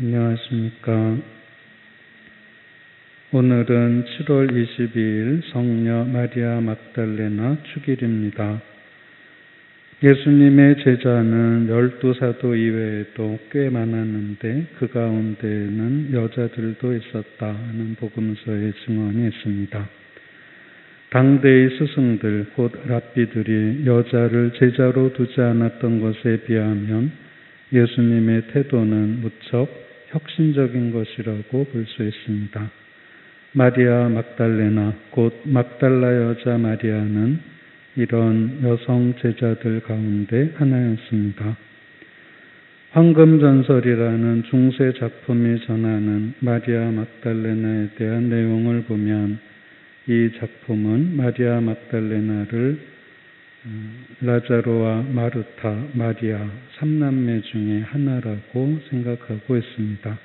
안녕하십니까. 오늘은 7월 22일 성녀 마리아 막달레나 축일입니다. 예수님의 제자는 열두 사도 이외에도 꽤 많았는데 그 가운데에는 여자들도 있었다 하는 복음서의 증언이 있습니다. 당대의 스승들 곧 랍비들이 여자를 제자로 두지 않았던 것에 비하면 예수님의 태도는 무척 혁신적인 것이라고 볼 수 있습니다. 마리아 막달레나 곧 막달라 여자 마리아는 이런 여성 제자들 가운데 하나였습니다. 황금전설이라는 중세 작품이 전하는 마리아 막달레나에 대한 내용을 보면 이 작품은 마리아 막달레나를 음, 라자로와 마르타, 마리아 삼남매 중에 하나라고 생각하고 있습니다.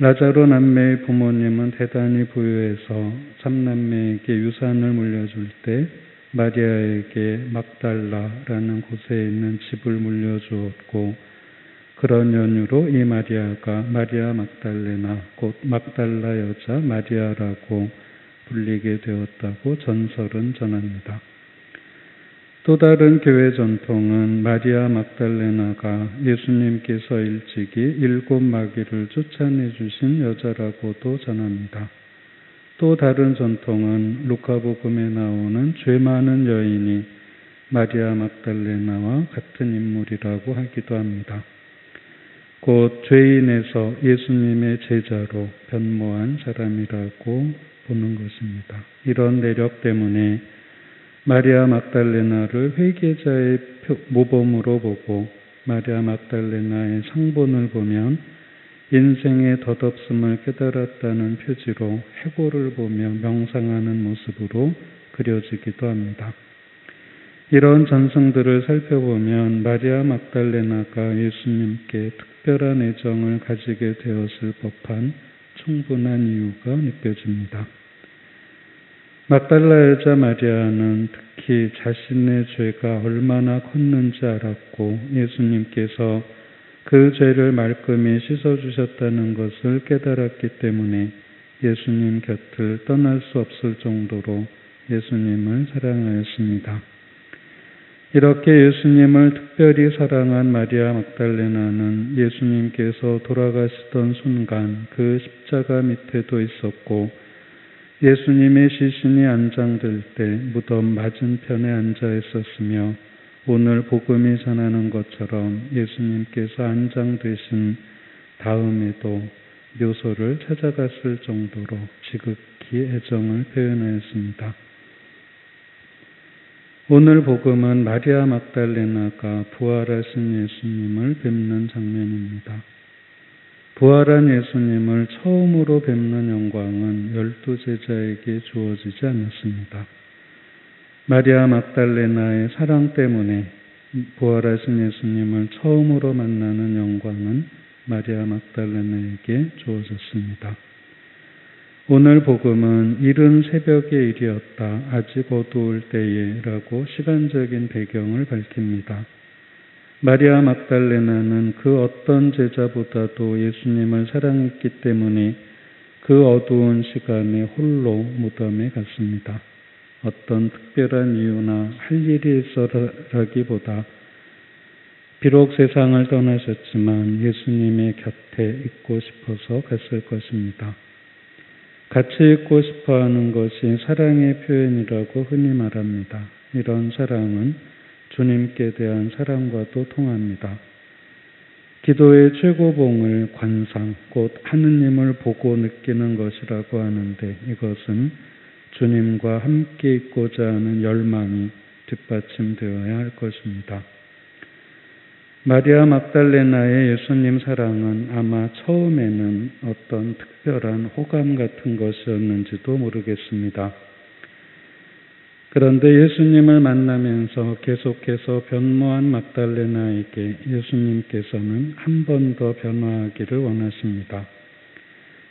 라자로 남매의 부모님은 대단히 부유해서 삼남매에게 유산을 물려줄 때 마리아에게 막달라라는 곳에 있는 집을 물려주었고 그런 연유로 이 마리아가 마리아 막달레나 곧 막달라 여자 마리아라고 불리게 되었다고 전설은 전합니다. 또 다른 교회 전통은 마리아 막달레나가 예수님께서 일찍이 일곱 마귀를 쫓아내 주신 여자라고도 전합니다. 또 다른 전통은 루카복음에 나오는 죄 많은 여인이 마리아 막달레나와 같은 인물이라고 하기도 합니다. 곧 죄인에서 예수님의 제자로 변모한 사람이라고 보는 것입니다. 이런 내력 때문에 마리아 막달레나를 회계자의 모범으로 보고 마리아 막달레나의 상본을 보면 인생의 덧없음을 깨달았다는 표지로 해고를 보며 명상하는 모습으로 그려지기도 합니다. 이런 전승들을 살펴보면 마리아 막달레나가 예수님께 특별한 애정을 가지게 되었을 법한 충분한 이유가 느껴집니다. 막달라 여자 마리아는 특히 자신의 죄가 얼마나 컸는지 알았고 예수님께서 그 죄를 말끔히 씻어주셨다는 것을 깨달았기 때문에 예수님 곁을 떠날 수 없을 정도로 예수님을 사랑하였습니다. 이렇게 예수님을 특별히 사랑한 마리아 막달레나는 예수님께서 돌아가시던 순간 그 십자가 밑에도 있었고 예수님의 시신이 안장될 때 무덤 맞은편에 앉아 있었으며 오늘 복음이 전하는 것처럼 예수님께서 안장되신 다음에도 묘소를 찾아갔을 정도로 지극히 애정을 표현하였습니다. 오늘 복음은 마리아 막달레나가 부활하신 예수님을 뵙는 장면입니다. 부활한 예수님을 처음으로 뵙는 영광은 열두 제자에게 주어지지 않았습니다. 마리아 막달레나의 사랑 때문에 부활하신 예수님을 처음으로 만나는 영광은 마리아 막달레나에게 주어졌습니다. 오늘 복음은 이른 새벽의 일이었다. 아직 어두울 때에라고 시간적인 배경을 밝힙니다. 마리아 막달레나는 그 어떤 제자보다도 예수님을 사랑했기 때문에 그 어두운 시간에 홀로 무덤에 갔습니다. 어떤 특별한 이유나 할 일이 있어라기보다 비록 세상을 떠나셨지만 예수님의 곁에 있고 싶어서 갔을 것입니다. 같이 있고 싶어 하는 것이 사랑의 표현이라고 흔히 말합니다. 이런 사랑은 주님께 대한 사랑과도 통합니다. 기도의 최고봉을 관상, 곧 하느님을 보고 느끼는 것이라고 하는데 이것은 주님과 함께 있고자 하는 열망이 뒷받침되어야 할 것입니다. 마리아 막달레나의 예수님 사랑은 아마 처음에는 어떤 특별한 호감 같은 것이었는지도 모르겠습니다. 그런데 예수님을 만나면서 계속해서 변모한 막달레나에게 예수님께서는 한 번 더 변화하기를 원하십니다.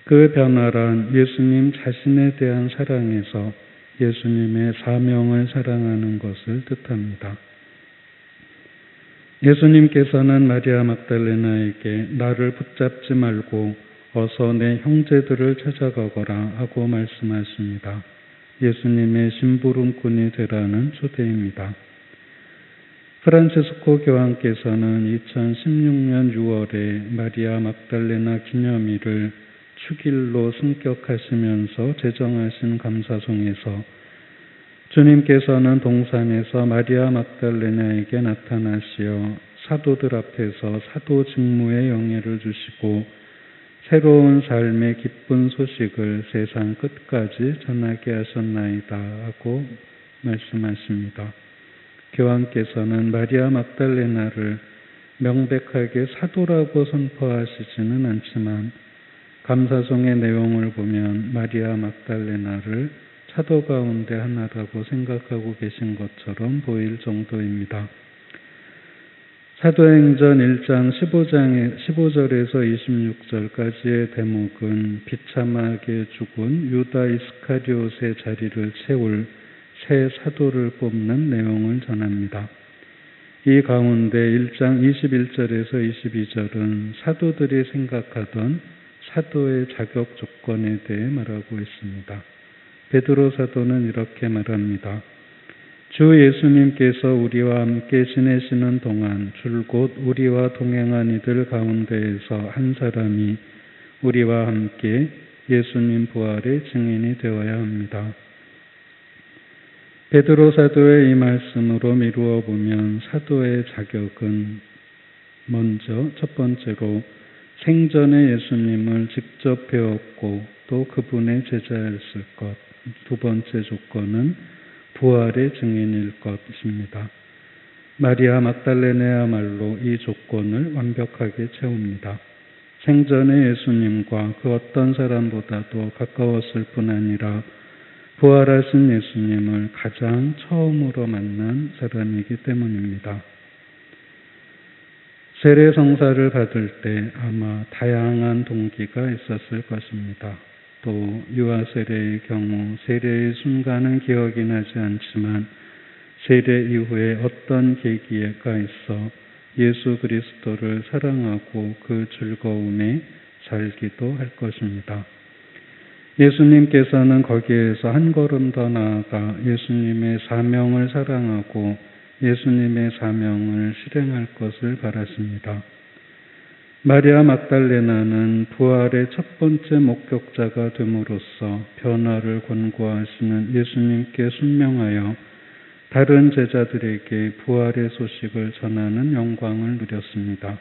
그 변화란 예수님 자신에 대한 사랑에서 예수님의 사명을 사랑하는 것을 뜻합니다. 예수님께서는 마리아 막달레나에게 나를 붙잡지 말고 어서 내 형제들을 찾아가거라 하고 말씀하십니다. 예수님의 심부름꾼이 되라는 초대입니다. 프란체스코 교황께서는 2016년 6월에 마리아 막달레나 기념일을 축일로 승격하시면서 제정하신 감사송에서 주님께서는 동산에서 마리아 막달레나에게 나타나시어 사도들 앞에서 사도 직무의 영예를 주시고 새로운 삶의 기쁜 소식을 세상 끝까지 전하게 하셨나이다 하고 말씀하십니다. 교황께서는 마리아 막달레나를 명백하게 사도라고 선포하시지는 않지만 감사송의 내용을 보면 마리아 막달레나를 사도 가운데 하나라고 생각하고 계신 것처럼 보일 정도입니다. 사도행전 1장 15장에 15절에서 26절까지의 대목은 비참하게 죽은 유다 이스카리옷의 자리를 채울 새 사도를 뽑는 내용을 전합니다. 이 가운데 1장 21절에서 22절은 사도들이 생각하던 사도의 자격 조건에 대해 말하고 있습니다. 베드로 사도는 이렇게 말합니다. 주 예수님께서 우리와 함께 지내시는 동안 줄곧 우리와 동행한 이들 가운데에서 한 사람이 우리와 함께 예수님 부활의 증인이 되어야 합니다. 베드로 사도의 이 말씀으로 미루어 보면 사도의 자격은 먼저 첫 번째로 생전에 예수님을 직접 배웠고 또 그분의 제자였을 것. 두 번째 조건은 부활의 증인일 것입니다. 마리아 막달레네야말로 이 조건을 완벽하게 채웁니다. 생전에 예수님과 그 어떤 사람보다도 가까웠을 뿐 아니라 부활하신 예수님을 가장 처음으로 만난 사람이기 때문입니다. 세례 성사를 받을 때 아마 다양한 동기가 있었을 것입니다. 또 유아 세례의 경우 세례의 순간은 기억이 나지 않지만 세례 이후에 어떤 계기가 있어 예수 그리스도를 사랑하고 그 즐거움에 살기도 할 것입니다. 예수님께서는 거기에서 한 걸음 더 나아가 예수님의 사명을 사랑하고 예수님의 사명을 실행할 것을 바라십니다. 마리아 막달레나는 부활의 첫 번째 목격자가 됨으로써 변화를 권고하시는 예수님께 순명하여 다른 제자들에게 부활의 소식을 전하는 영광을 누렸습니다.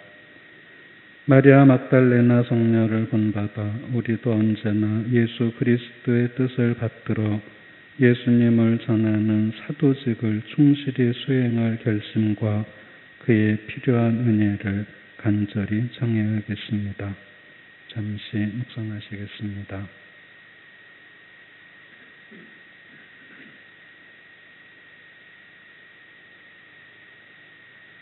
마리아 막달레나 성녀를 본받아 우리도 언제나 예수 그리스도의 뜻을 받들어 예수님을 전하는 사도직을 충실히 수행할 결심과 그의 필요한 은혜를 간절히 청해야겠습니다. 잠시 묵상하시겠습니다.